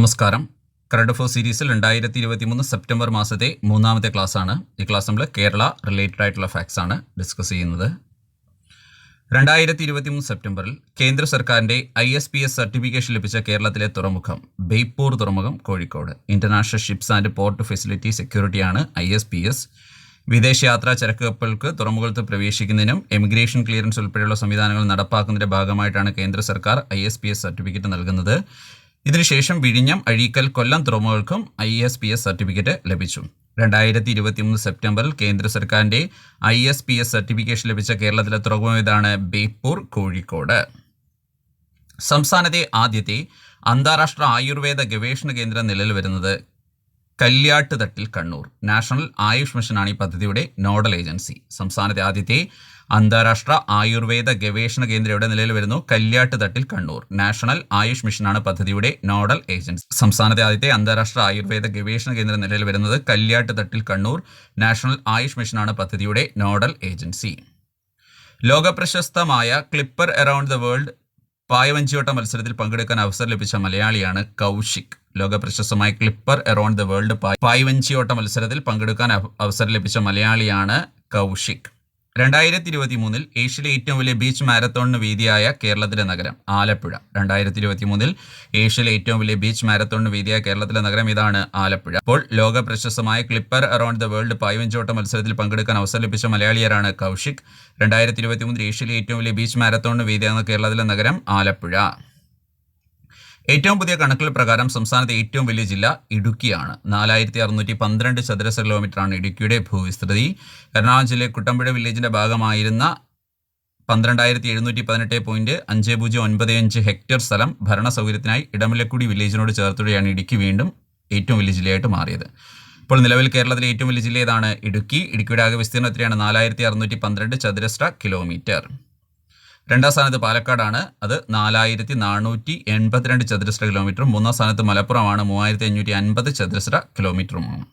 നമസ്കാരം. കരട് ഫോർ സീരീസിൽ രണ്ടായിരത്തി ഇരുപത്തി മൂന്ന് സെപ്റ്റംബർ മാസത്തെ മൂന്നാമത്തെ ക്ലാസ് ആണ് ഈ ക്ലാസ് നമ്മൾ കേരള റിലേറ്റഡ് ആയിട്ടുള്ള ഫാക്ട്സ് ആണ് ഡിസ്കസ് ചെയ്യുന്നത്. രണ്ടായിരത്തി ഇരുപത്തി മൂന്ന് സെപ്റ്റംബറിൽ കേന്ദ്ര സർക്കാരിന്റെ I S P S certification ലഭിച്ച കേരളത്തിലെ തുറമുഖം ബേപ്പൂർ തുറമുഖം Kozhikode. International ships and port facility സെക്യൂരിറ്റിയാണ് I S P S. വിദേശയാത്രാ ചരക്ക് കപ്പലുകൾക്ക് തുറമുഖത്ത് പ്രവേശിക്കുന്നതിനും എമിഗ്രേഷൻ ക്ലിയറൻസ് ഉൾപ്പെടെയുള്ള സംവിധാനങ്ങൾ നടപ്പാക്കുന്നതിന്റെ ഭാഗമായിട്ടാണ് കേന്ദ്ര സർക്കാർ I S P S certificate നൽകുന്നത്. ഇതിനുശേഷം വിഴിഞ്ഞം Azhikkal Kollam തുറമുഖങ്ങൾക്കും I S P S certificate ലഭിച്ചു. രണ്ടായിരത്തി ഇരുപത്തിമൂന്ന് സെപ്റ്റംബറിൽ കേന്ദ്ര സർക്കാരിന്റെ I S P S certification ലഭിച്ച കേരളത്തിലെ തുറമുഖം ഇതാണ് ബേപ്പൂർ കോഴിക്കോട്. സംസ്ഥാനത്തെ ആദ്യത്തെ അന്താരാഷ്ട്ര ആയുർവേദ ഗവേഷണ കേന്ദ്രം നിലവിൽ വരുന്നത് കല്യാട്ട് തട്ടിൽ കണ്ണൂർ. നാഷണൽ ആയുഷ് മിഷനാണ് ഈ പദ്ധതിയുടെ നോഡൽ ഏജൻസി. സംസ്ഥാനത്തെ ആദ്യത്തെ അന്താരാഷ്ട്ര ആയുർവേദ ഗവേഷണ കേന്ദ്രം ഇവിടെ നിലയിൽ വരുന്നു? കല്യാട്ട് തട്ടിൽ കണ്ണൂർ. നാഷണൽ ആയുഷ് മിഷനാണ് പദ്ധതിയുടെ നോഡൽ ഏജൻസി. സംസ്ഥാനത്തെ ആദ്യത്തെ അന്താരാഷ്ട്ര ആയുർവേദ ഗവേഷണ കേന്ദ്രം നിലയിൽ വരുന്നത് കല്യാട്ട് തട്ടിൽ കണ്ണൂർ. നാഷണൽ ആയുഷ് മിഷനാണ് പദ്ധതിയുടെ നോഡൽ ഏജൻസി. ലോകപ്രശസ്തമായ ക്ലിപ്പർ അറൌണ്ട് ദ വേൾഡ് പായവഞ്ചിയോട്ട മത്സരത്തിൽ പങ്കെടുക്കാൻ അവസരം ലഭിച്ച മലയാളിയാണ് കൗശിക്. ലോകപ്രശസ്തമായ ക്ലിപ്പർ അറൌണ്ട് ദ വേൾഡ് പായവഞ്ചിയോട്ട മത്സരത്തിൽ പങ്കെടുക്കാൻ അവസരം ലഭിച്ച മലയാളിയാണ് കൗശിക്. രണ്ടായിരത്തി ഇരുപത്തി മൂന്നിൽ ഏഷ്യയിലെ ഏറ്റവും വലിയ ബീച്ച് മാരത്തോണിന് വേദിയായ കേരളത്തിലെ നഗരം ആലപ്പുഴ. രണ്ടായിരത്തി ഇരുപത്തി മൂന്നിൽ ഏഷ്യയിലെ ഏറ്റവും വലിയ ബീച്ച് മാരത്തോണിന് വേദിയായ കേരളത്തിലെ നഗരം ഇതാണ് ആലപ്പുഴ. അപ്പോൾ ലോക പ്രശസ്തമായ ക്ലിപ്പർ അറൌണ്ട് ദ വേൾഡ് പായ്വഞ്ചോട്ട മത്സരത്തിൽ പങ്കെടുക്കാൻ അവസരം ലഭിച്ച മലയാളിയരാണ് കൗശിക്. രണ്ടായിരത്തി ഇരുപത്തി മൂന്നിൽ ഏഷ്യയിലെ ഏറ്റവും വലിയ ബീച്ച് മാരത്തോണിന് വേദിയാകുന്ന കേരളത്തിലെ നഗരം ആലപ്പുഴ. ഏറ്റവും പുതിയ കണക്കുകൾ പ്രകാരം സംസ്ഥാനത്തെ ഏറ്റവും വലിയ ജില്ല ഇടുക്കിയാണ്. നാലായിരത്തി അറുന്നൂറ്റി പന്ത്രണ്ട് ചതുരശ്ര കിലോമീറ്ററാണ് ഇടുക്കിയുടെ ഭൂവിസ്തൃതി. എറണാകുളം ജില്ലയിലെ കുട്ടമ്പുഴ വില്ലേജിന്റെ ഭാഗമായിരുന്ന പന്ത്രണ്ടായിരത്തി എഴുന്നൂറ്റി പതിനെട്ട് പോയിന്റ് അഞ്ച് പൂജ്യം ഒൻപത് അഞ്ച് ഹെക്ടർ സ്ഥലം ഭരണ സൗകര്യത്തിനായി ഇടമലക്കുടി വില്ലേജിനോട് ചേർത്തുകയാണ് ഇടുക്കി വീണ്ടും ഏറ്റവും വലിയ ജില്ലയായിട്ട് മാറിയത്. ഇപ്പോൾ നിലവിൽ കേരളത്തിലെ ഏറ്റവും വലിയ ജില്ല ഏതാണ്? ഇടുക്കി. ഇടുക്കിയുടെ ആകെ വിസ്തീർണം എത്രയാണ് നാലായിരത്തി അറുന്നൂറ്റി പന്ത്രണ്ട് ചതുരശ്ര കിലോമീറ്റർ. രണ്ടാം സ്ഥാനത്ത് പാലക്കാടാണ്. അത് നാലായിരത്തി നാനൂറ്റി എൺപത്തിരണ്ട് ചതുരശ്ര കിലോമീറ്ററും മൂന്നാം സ്ഥാനത്ത് മലപ്പുറമാണ്. മൂവായിരത്തി അഞ്ഞൂറ്റി അൻപത് ചതുരശ്ര കിലോമീറ്ററുമാണ്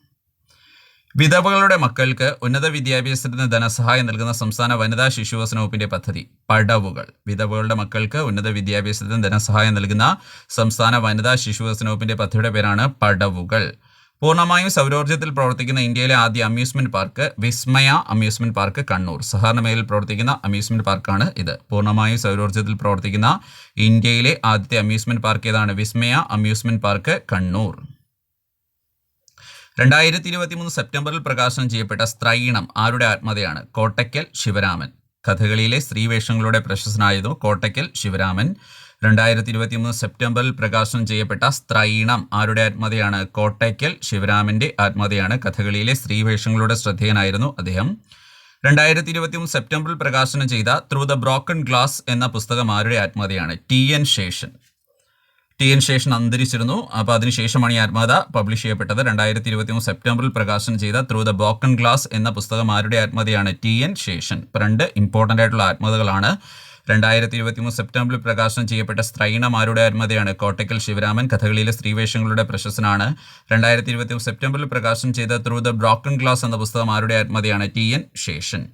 വിധവകളുടെ മക്കൾക്ക് ഉന്നത വിദ്യാഭ്യാസത്തിന് ധനസഹായം നൽകുന്ന സംസ്ഥാന വനിതാ ശിശുവികസന വകുപ്പിന്റെ പദ്ധതി പടവുകൾ. വിധവകളുടെ മക്കൾക്ക് ഉന്നത വിദ്യാഭ്യാസത്തിന് ധനസഹായം നൽകുന്ന സംസ്ഥാന വനിതാ ശിശുവികസന വകുപ്പിന്റെ പദ്ധതിയുടെ പേരാണ് പടവുകൾ. പൂർണമായും സൗരോർജത്തിൽ പ്രവർത്തിക്കുന്ന ഇന്ത്യയിലെ ആദ്യ amusement park Vismaya amusement park Kannur. സഹകരണ മേഖലയിൽ പ്രവർത്തിക്കുന്ന അമ്യൂസ്മെന്റ് പാർക്കാണ് ഇത്. പൂർണമായും സൗരോർജത്തിൽ പ്രവർത്തിക്കുന്ന ഇന്ത്യയിലെ ആദ്യത്തെ അമ്യൂസ്മെന്റ് പാർക്ക് ഏതാണ്? Vismaya amusement park Kannur. രണ്ടായിരത്തി ഇരുപത്തി മൂന്ന് സെപ്റ്റംബറിൽ പ്രകാശനം ചെയ്യപ്പെട്ട സ്ത്രൈണം ആരുടെ ആത്മകഥയാണ് കോട്ടയ്ക്കൽ ശിവരാമൻ. കഥകളിയിലെ സ്ത്രീവേഷങ്ങളുടെ പ്രശസ്തനായിരുന്നു കോട്ടയ്ക്കൽ ശിവരാമൻ. രണ്ടായിരത്തി ഇരുപത്തി മൂന്ന് സെപ്റ്റംബറിൽ പ്രകാശനം ചെയ്യപ്പെട്ട സ്ത്രൈണം ആരുടെ ആത്മകഥയാണ് കോട്ടയ്ക്കൽ ശിവരാമന്റെ ആത്മകഥയാണ് കഥകളിയിലെ സ്ത്രീവേഷങ്ങളുടെ ശ്രദ്ധേയനായിരുന്നു അദ്ദേഹം. രണ്ടായിരത്തി ഇരുപത്തി മൂന്ന് സെപ്റ്റംബറിൽ പ്രകാശനം ചെയ്ത ത്രൂ ദ ബ്രോക്കൺ ഗ്ലാസ് എന്ന പുസ്തകം ആരുടെ ആത്മകഥയാണ് T N Seshan. T N Seshan അന്തരിച്ചിരുന്നു. അപ്പോൾ അതിനുശേഷമാണ് ഈ ആത്മകഥ പബ്ലിഷ് ചെയ്യപ്പെട്ടത്. രണ്ടായിരത്തി ഇരുപത്തി മൂന്ന് സെപ്റ്റംബറിൽ പ്രകാശനം ചെയ്ത ത്രൂ ദ ബ്രോക്കൺ ഗ്ലാസ് എന്ന പുസ്തകം ആരുടെ ആത്മകഥയാണ് ടി എൻ ശേഷൻ. രണ്ട് ഇമ്പോർട്ടന്റ് ആയിട്ടുള്ള ആത്മകഥകളാണ് രണ്ടായിരത്തി ഇരുപത്തി മൂന്ന് സെപ്റ്റംബറിൽ പ്രകാശനം ചെയ്യപ്പെട്ട സ്ത്രൈണമാരുടെ അരുമതയാണ് കോട്ടയ്ക്കൽ ശിവരാമൻ കഥകളിയിലെ സ്ത്രീവേഷങ്ങളുടെ പ്രശസ്തനാണ്. രണ്ടായിരത്തി ഇരുപത്തി മൂന്ന് സെപ്റ്റംബറിൽ പ്രകാശനം ചെയ്ത ത്രൂ ദ ബ്രോക്കൺ ഗ്ലാസ് എന്ന പുസ്തകം ആരുടെ അരുമതയാണ് ടി. എൻ. ശേഷൻ.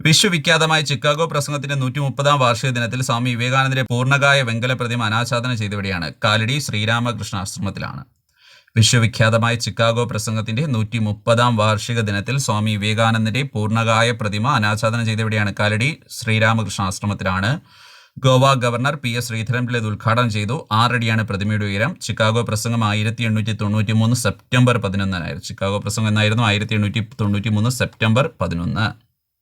വിശ്വവിഖ്യാതമായ ചിക്കാഗോ പ്രസംഗത്തിന്റെ നൂറ്റി മുപ്പതാം വാർഷിക ദിനത്തിൽ സ്വാമി വിവേകാനന്ദന്റെ പൂർണകായ വെങ്കല പ്രതിമ അനാച്ഛാദനം ചെയ്തവിടെയാണ്. കാലടി ശ്രീരാമകൃഷ്ണാശ്രമത്തിലാണ്. വിശ്വവിഖ്യാതമായ ചിക്കാഗോ പ്രസംഗത്തിന്റെ നൂറ്റി മുപ്പതാം വാർഷിക ദിനത്തിൽ സ്വാമി വിവേകാനന്ദന്റെ പൂർണകായ പ്രതിമ അനാച്ഛാദനം ചെയ്തവിടെയാണ് Kalady Sri Ramakrishna ആശ്രമത്തിലാണ്. Goa governor P S Sreedharan Pillai ഇത് ഉദ്ഘാടനം ചെയ്തു. ആറടിയാണ് പ്രതിമയുടെ ഉയരം. ചിക്കാഗോ പ്രസംഗം ആയിരത്തി എണ്ണൂറ്റി തൊണ്ണൂറ്റി മൂന്ന് സെപ്റ്റംബർ പതിനൊന്നിനായിരുന്നു. ചിക്കാഗോ പ്രസംഗം എന്നായിരുന്നു ആയിരത്തി എണ്ണൂറ്റി തൊണ്ണൂറ്റി മൂന്ന് സെപ്റ്റംബർ പതിനൊന്ന്.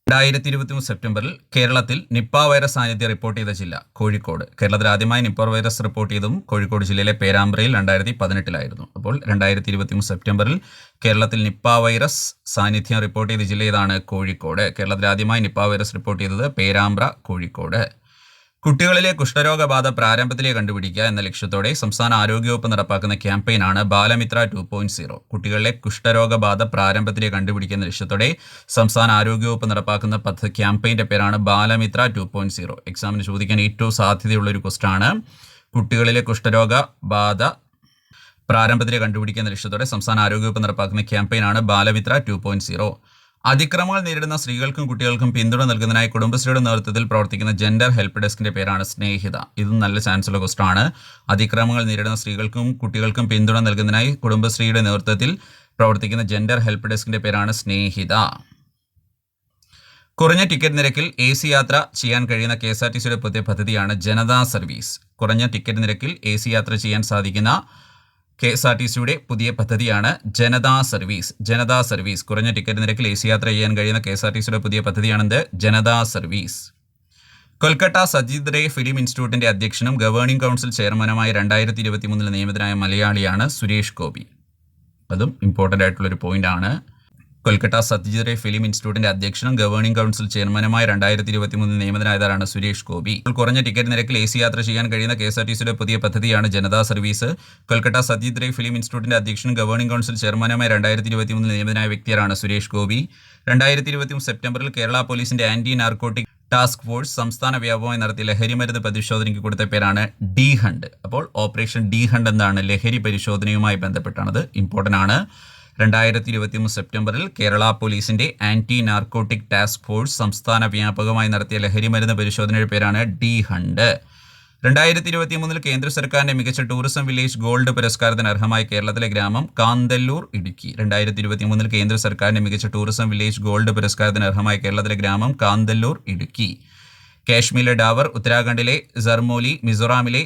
രണ്ടായിരത്തി ഇരുപത്തി മൂന്ന് സെപ്റ്റംബറിൽ കേരളത്തിൽ നിപ്പ വൈറസ് സാന്നിധ്യം റിപ്പോർട്ട് ചെയ്ത ജില്ല കോഴിക്കോട്. കേരളത്തിൽ ആദ്യമായി നിപ്പ വൈറസ് റിപ്പോർട്ട് ചെയ്തതും കോഴിക്കോട് ജില്ലയിലെ പേരാമ്പ്രയിൽ രണ്ടായിരത്തി പതിനെട്ടിലായിരുന്നു അപ്പോൾ രണ്ടായിരത്തി ഇരുപത്തി മൂന്ന് സെപ്റ്റംബറിൽ കേരളത്തിൽ നിപ്പ വൈറസ് സാന്നിധ്യം റിപ്പോർട്ട് ചെയ്ത ജില്ല ഏതാണ്? കോഴിക്കോട്. കേരളത്തിൽ ആദ്യമായി നിപ്പ വൈറസ് റിപ്പോർട്ട് ചെയ്തത് പേരാമ്പ്ര കോഴിക്കോട്. കുട്ടികളിലെ കുഷ്ഠരോഗബാധ പ്രാരംഭത്തിലേ കണ്ടുപിടിക്കുക എന്ന ലക്ഷ്യത്തോടെ സംസ്ഥാന ആരോഗ്യവകുപ്പ് നടപ്പാക്കുന്ന ക്യാമ്പയിനാണ് ബാലമിത്ര ടു പോയിന്റ് സീറോ. കുട്ടികളിലെ കുഷ്ഠരോഗബാധ പ്രാരംഭത്തിലേ കണ്ടുപിടിക്കുന്ന ലക്ഷ്യത്തോടെ സംസ്ഥാന ആരോഗ്യവകുപ്പ് നടപ്പാക്കുന്ന പദ്ധതി ക്യാമ്പയിന്റെ പേരാണ് ബാലമിത്ര ടു പോയിന്റ് സീറോ. എക്സാമിന് ചോദിക്കാൻ ഏറ്റവും സാധ്യതയുള്ള ഒരു ക്വസ്റ്റ് ആണ് കുട്ടികളിലെ കുഷ്ഠരോഗ ബാധ പ്രാരംഭത്തിലെ കണ്ടുപിടിക്കുന്ന ലക്ഷ്യത്തോടെ സംസ്ഥാന ആരോഗ്യവകുപ്പ് നടപ്പാക്കുന്ന ക്യാമ്പയിനാണ് ബാലമിത്ര ടു പോയിന്റ് സീറോ. അതിക്രമങ്ങൾ നേരിടുന്ന സ്ത്രീകൾക്കും കുട്ടികൾക്കും പിന്തുണ നൽകുന്നതിനായി കുടുംബശ്രീയുടെ നേതൃത്വത്തിൽ പ്രവർത്തിക്കുന്ന ജെൻഡർ ഹെൽപ്പ് ഡെസ്കിന്റെ പേരാണ് സ്നേഹിത. ഇതും നല്ല ചാൻസ് ഉള്ള ക്വസ്റ്റാണ് അതിക്രമങ്ങൾ നേരിടുന്ന സ്ത്രീകൾക്കും കുട്ടികൾക്കും പിന്തുണ നൽകുന്നതിനായി കുടുംബശ്രീയുടെ നേതൃത്വത്തിൽ പ്രവർത്തിക്കുന്ന ജെൻഡർ ഹെൽപ്പ് ഡെസ്കിന്റെ പേരാണ് സ്നേഹിത. കുറഞ്ഞ ടിക്കറ്റ് നിരക്കിൽ എ സി യാത്ര ചെയ്യാൻ കഴിയുന്ന കെ എസ് ആർ ടി സിയുടെ പുതിയ പദ്ധതിയാണ് ജനതാ സർവീസ് കുറഞ്ഞ ടിക്കറ്റ് നിരക്കിൽ എ സി യാത്ര ചെയ്യാൻ സാധിക്കുന്ന കെ എസ് ആർ ടി സിയുടെ പുതിയ പദ്ധതിയാണ് ജനതാ സർവീസ്. ജനതാ സർവീസ്. കുറഞ്ഞ ടിക്കറ്റ് നിരക്കിൽ എ സി യാത്ര ചെയ്യാൻ കഴിയുന്ന കെ എസ് ആർ ടി സിയുടെ പുതിയ പദ്ധതിയാണെന്ത്? ജനതാ സർവീസ്. കൊൽക്കത്ത സജിദ് റേ ഫിലിം ഇൻസ്റ്റിറ്റ്യൂട്ടിന്റെ അധ്യക്ഷനും ഗവേണിംഗ് കൗൺസിൽ ചെയർമാനുമായി രണ്ടായിരത്തി ഇരുപത്തി മൂന്നിൽ നിയമിതനായ മലയാളിയാണ് സുരേഷ് ഗോപി. അതും ഇമ്പോർട്ടന്റ് ആയിട്ടുള്ളൊരു പോയിന്റ് ആണ്. കൊൽക്കത്ത സത്യജിത് റേ ഫിലിം ഇൻസ്റ്റിറ്റ്യൂട്ടിന്റെ അധ്യക്ഷനും ഗവേണിംഗ് കൗൺസിൽ ചെയർമാനുമായ രണ്ടായിരത്തി ഇരുപത്തി മൂന്ന് നിയമിതനായതാണ് സുരേഷ് ഗോപി. കുറഞ്ഞ ടിക്കറ്റ് നിരക്കിൽ എ സി യാത്ര ചെയ്യാൻ കഴിയുന്ന കെ എസ് ആർ ടി സിയുടെ പുതിയ പദ്ധതിയാണ് ജനതാ സർവീസ്. കൊൽക്കത്ത സത്യജിത് റേ ഫിലിം ഇൻസ്റ്റിറ്റ്യൂട്ടിന്റെ അധ്യക്ഷനും ഗവേണിംഗ് കൗൺസിൽ ചെയർമാനുമായി രണ്ടായിരത്തി ഇരുപത്തി മൂന്ന് നിയമിതനായ വ്യക്തിയാണ് സുരേഷ് ഗോപി. രണ്ടായിരത്തി ഇരുപത്തി സെപ്റ്റംബറിൽ കേരള പോലീസിന്റെ ആന്റി നാർക്കോട്ടിക് ടാസ്ക് ഫോഴ്സ് സംസ്ഥാന വ്യാപകമായി നടത്തിയ ലഹരി മരുന്ന് പരിശോധനയ്ക്ക് കൊടുത്ത പേരാണ് ഡി ഹണ്ട്. അപ്പോൾ ഓപ്പറേഷൻ ഡി ഹണ്ട് എന്നാണ് ലഹരി പരിശോധനയുമായി ബന്ധപ്പെട്ടാണത്. ഇമ്പോർട്ടന്റ് ആണ്. രണ്ടായിരത്തി ഇരുപത്തിമൂന്ന് സെപ്റ്റംബറിൽ കേരള പോലീസിന്റെ ആന്റി നാർക്കോട്ടിക് ടാസ്ക് ഫോഴ്സ് സംസ്ഥാന വ്യാപകമായി നടത്തിയ ലഹരി മരുന്ന് പരിശോധനയുടെ പേരാണ് ഡി ഹണ്ട്. രണ്ടായിരത്തി ഇരുപത്തി മൂന്നിൽ കേന്ദ്ര സർക്കാരിന്റെ മികച്ച ടൂറിസം വില്ലേജ് ഗോൾഡ് പുരസ്കാരത്തിന് അർഹമായ കേരളത്തിലെ ഗ്രാമം കാന്തല്ലൂർ ഇടുക്കി. രണ്ടായിരത്തി ഇരുപത്തി മൂന്നിൽ കേന്ദ്ര സർക്കാരിന്റെ മികച്ച ടൂറിസം വില്ലേജ് ഗോൾഡ് പുരസ്കാരത്തിന് അർഹമായ കേരളത്തിലെ ഗ്രാമം കാന്തല്ലൂർ ഇടുക്കി. കാശ്മീരിലെ ഡാവർ ഉത്തരാഖണ്ഡിലെ സർമോലി മിസോറാമിലെ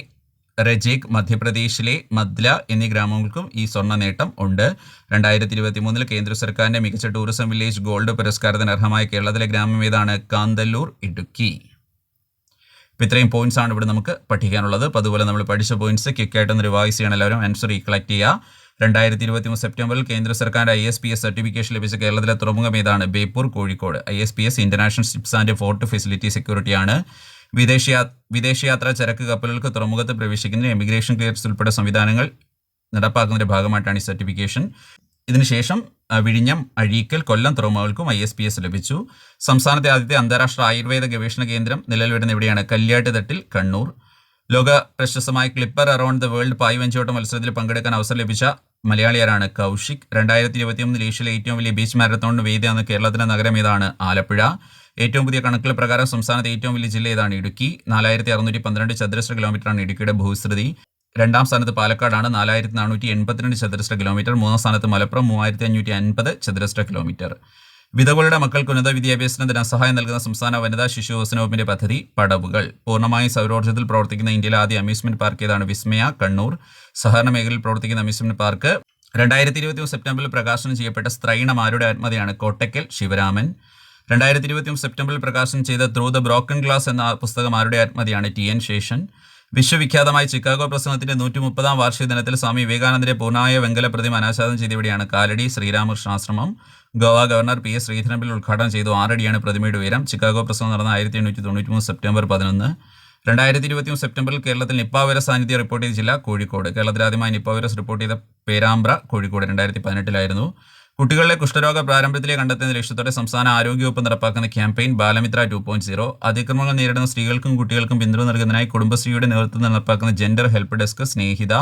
റജേക് മധ്യപ്രദേശിലെ മദ്ല എന്നീ ഗ്രാമങ്ങൾക്കും ഈ സ്വർണ നേട്ടം ഉണ്ട്. രണ്ടായിരത്തി ഇരുപത്തി മൂന്നിൽ കേന്ദ്ര സർക്കാരിന്റെ മികച്ച ടൂറിസം വില്ലേജ് ഗോൾഡ് പുരസ്കാരത്തിന് അർഹമായ കേരളത്തിലെ ഗ്രാമം ഏതാണ്? കാന്തല്ലൂർ ഇടുക്കി. അപ്പോൾ ഇത്രയും പോയിന്റ്സ് ആണ് ഇവിടെ നമുക്ക് പഠിക്കാനുള്ളത്. അപ്പോൾ അതുപോലെ നമ്മൾ പഠിച്ച പോയിന്റ്സ് ക്വിക്കായിട്ടൊന്ന് റിവൈസ് ചെയ്യണം. എല്ലാവരും ആൻസർ കളക്ട് ചെയ്യുക. രണ്ടായിരത്തി ഇരുപത്തി മൂന്ന് സെപ്റ്റംബറിൽ കേന്ദ്ര സർക്കാരിന്റെ I S P S certification ലഭിച്ച കേരളത്തിലെ തുറമുഖം ഏതാണ്? Beypore Kozhikode. I S P S international ships and fort facility സെക്യൂരിറ്റിയാണ് വിദേശയാ വിദേശയാത്ര ചരക്ക് കപ്പലുകൾക്ക് തുറമുഖത്ത് പ്രവേശിക്കുന്ന എമിഗ്രേഷൻ ക്ലിയർസ് ഉൾപ്പെടെ സംവിധാനങ്ങൾ നടപ്പാക്കുന്നതിന്റെ ഭാഗമായിട്ടാണ് ഈ സർട്ടിഫിക്കേഷൻ ഇതിനുശേഷം വിഴിഞ്ഞം അഴീക്കൽ കൊല്ലം തുറമുഖങ്ങൾക്കും ഐ എസ് പി എസ് ലഭിച്ചു. സംസ്ഥാനത്തെ ആദ്യത്തെ അന്താരാഷ്ട്ര ആയുർവേദ ഗവേഷണ കേന്ദ്രം നിലവിൽ വരുന്ന എവിടെയാണ് കല്യാട്ടുതട്ടിൽ കണ്ണൂർ. ലോക പ്രശസ്തമായ ക്ലിപ്പർ അറൌണ്ട് ദ വേൾഡ് പായ്വഞ്ചോട്ട മത്സരത്തിൽ പങ്കെടുക്കാൻ അവസരം ലഭിച്ച മലയാളിയാരാണ് കൗശിക്. രണ്ടായിരത്തി ഇരുപത്തിയൊന്നിൽ ഏഷ്യയിലെ ഏറ്റവും വലിയ ബീച്ച് മാരത്തോണിന് വേദിയാണ് കേരളത്തിലെ നഗരം ഏതാണ്? ആലപ്പുഴ. ഏറ്റവും പുതിയ കണക്കിൽ പ്രകാരം സംസ്ഥാനത്തെ ഏറ്റവും വലിയ ജില്ല ഏതാണ്? ഇടുക്കി. നാലായിരത്തി അറുന്നൂറ്റി പന്ത്രണ്ട് ചതുരശ്ര കിലോമീറ്ററാണ് ഇടുക്കിയുടെ ഭൂസ്ഥിതി. രണ്ടാം സ്ഥാനത്ത് പാലക്കാടാണ്. നാലായിരത്തി നാനൂറ്റി എൺപത്തിരണ്ട് ചതുരശ്ര കിലോമീറ്റർ. മൂന്നാം സ്ഥാനത്ത് മലപ്പുറം. മൂവായിരത്തി അഞ്ഞൂറ്റി അൻപത് ചതുരശ്ര കിലോമീറ്റർ. വിധവകളുടെ മക്കൾക്ക് ഉന്നത വിദ്യാഭ്യാസത്തിന് ധനസഹായം നൽകുന്ന സംസ്ഥാന വനിതാ ശിശു വികസന വകുപ്പിന്റെ പദ്ധതി പടവുകൾ. പൂർണമായി സൗരോർജത്തിൽ പ്രവർത്തിക്കുന്ന ഇന്ത്യയിലെ ആദ്യ അമ്യൂസ്മെന്റ് പാർക്ക് ഏതാണ്? വിസ്മയ കണ്ണൂർ. സഹകരണ മേഖലയിൽ പ്രവർത്തിക്കുന്ന അമ്യൂസ്മെന്റ് പാർക്ക്. രണ്ടായിരത്തി ഇരുപത്തി സെപ്റ്റംബറിൽ പ്രകാശനം ചെയ്യപ്പെട്ട സ്ത്രൈണമാരുടെ ആത്മതയാണ് കോട്ടയ്ക്കൽ ശിവരാമൻ. രണ്ടായിരത്തി ഇരുപത്തി സെപ്റ്റംബറിൽ പ്രകാശനം ചെയ്ത ത്രൂ ദ ബ്രോക്കൺ ഗ്ലാസ് എന്ന പുസ്തകം ആരുടെ ആത്മതിയാണ് ടി. എൻ. ശേഷൻ. വിശ്വവിഖ്യാതമായ ചിക്കാഗോ പ്രസംഗത്തിന്റെ നൂറ്റി മുപ്പതാം വാർഷിക ദിനത്തിൽ സ്വാമി വിവേകാനന്ദന്റെ പൂർണായ വെങ്കല പ്രതിമ അനാച്ഛാദനം ചെയ്തിവിടെയാണ് Kalady Sri Ramakrishna Ashram Goa governor P. S. Sreedharan Pillai ഉദ്ഘാടനം ചെയ്തു. ആറടിയാണ് പ്രതിമയുടെ ഉയരം. ചിക്കാഗോ പ്രസംഗം നടന്ന ആയിരത്തി എണ്ണൂറ്റി തൊണ്ണൂറ്റി മൂന്ന് സെപ്റ്റംബർ പതിനൊന്ന്. രണ്ടായിരത്തി ഇരുപത്തി സെപ്റ്റംബറിൽ കേരളത്തിൽ നിപ്പ വൈറസ് സാന്നിധ്യം റിപ്പോർട്ട് ചെയ്ത ജില്ല കോഴിക്കോട്. കേരളത്തിൽ ആദ്യമായി നിപ്പ വൈറസ് റിപ്പോർട്ട് ചെയ്ത പേരാമ്പ്ര കോഴിക്കോട്. രണ്ടായിരത്തി പതിനെട്ടിലായിരുന്നു കുട്ടികളിലെ കുഷ്ഠരോഗ പ്രാരംഭത്തിലെ കണ്ടെത്തുന്ന ലക്ഷ്യത്തോടെ സംസ്ഥാന ആരോഗ്യവകുപ്പ് നടപ്പാക്കുന്ന campaign Balamitra two point zero. അതിക്രമങ്ങൾ നേരിടുന്ന സ്ത്രീകൾക്കും കുട്ടികൾക്കും പിന്തുണ നൽകുന്നതിനായി കുടുംബശ്രീയുടെ നേതൃത്വത്തിൽ നടപ്പാക്കുന്ന ജെൻഡർ ഹെൽപ്പ് ഡെസ്ക് സ്നേഹിത.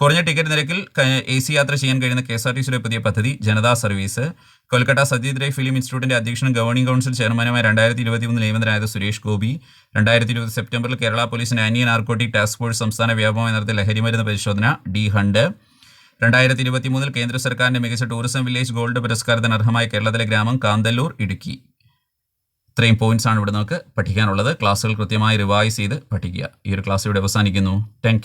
കുറഞ്ഞ ടിക്കറ്റ് നിരക്കിൽ എ സി യാത്ര ചെയ്യാൻ കഴിയുന്ന കെ എസ് ആർ ടി സിയുടെ പുതിയ പദ്ധതി ജനതാ സർവീസ്. കൊൽക്കത്ത റേ ഫിലിം ഇൻസ്റ്റിറ്റ്യൂട്ടിന്റെ അധ്യക്ഷനും ഗവർണിംഗ് കൗൺസിൽ ചെയർമാനുമായി രണ്ടായിരത്തി ഇരുപത്തി മൂന്ന് നിയമിതനായത് സുരേഷ് ഗോപി രണ്ടായിരത്തി ഇരുപത് സെപ്റ്റംബറിൽ കേരള പോലീസിന്റെ ആന്റി നാർക്കോട്ടിക് ടാസ്ക് ഫോഴ്സ് സംസ്ഥാന വ്യാപകമായി നടത്തിയ ലഹരിമരുന്ന് പരിശോധന ഡി ഹണ്ട്. രണ്ടായിരത്തി ഇരുപത്തി മൂന്നിൽ കേന്ദ്ര സർക്കാരിന്റെ മികച്ച ടൂറിസം വില്ലേജ് ഗോൾഡ് പുരസ്കാരത്തിന് അർഹമായ കേരളത്തിലെ ഗ്രാമം കാന്തല്ലൂർ ഇടുക്കി. ഇത്രയും പോയിന്റ്സ് ആണ് ഇവിടെ നമുക്ക് പഠിക്കാനുള്ളത്. ക്ലാസ്സുകൾ കൃത്യമായി റിവൈസ് ചെയ്ത് പഠിക്കുക. ഈ ഒരു ക്ലാസ് ഇവിടെ അവസാനിക്കുന്നു. താങ്ക്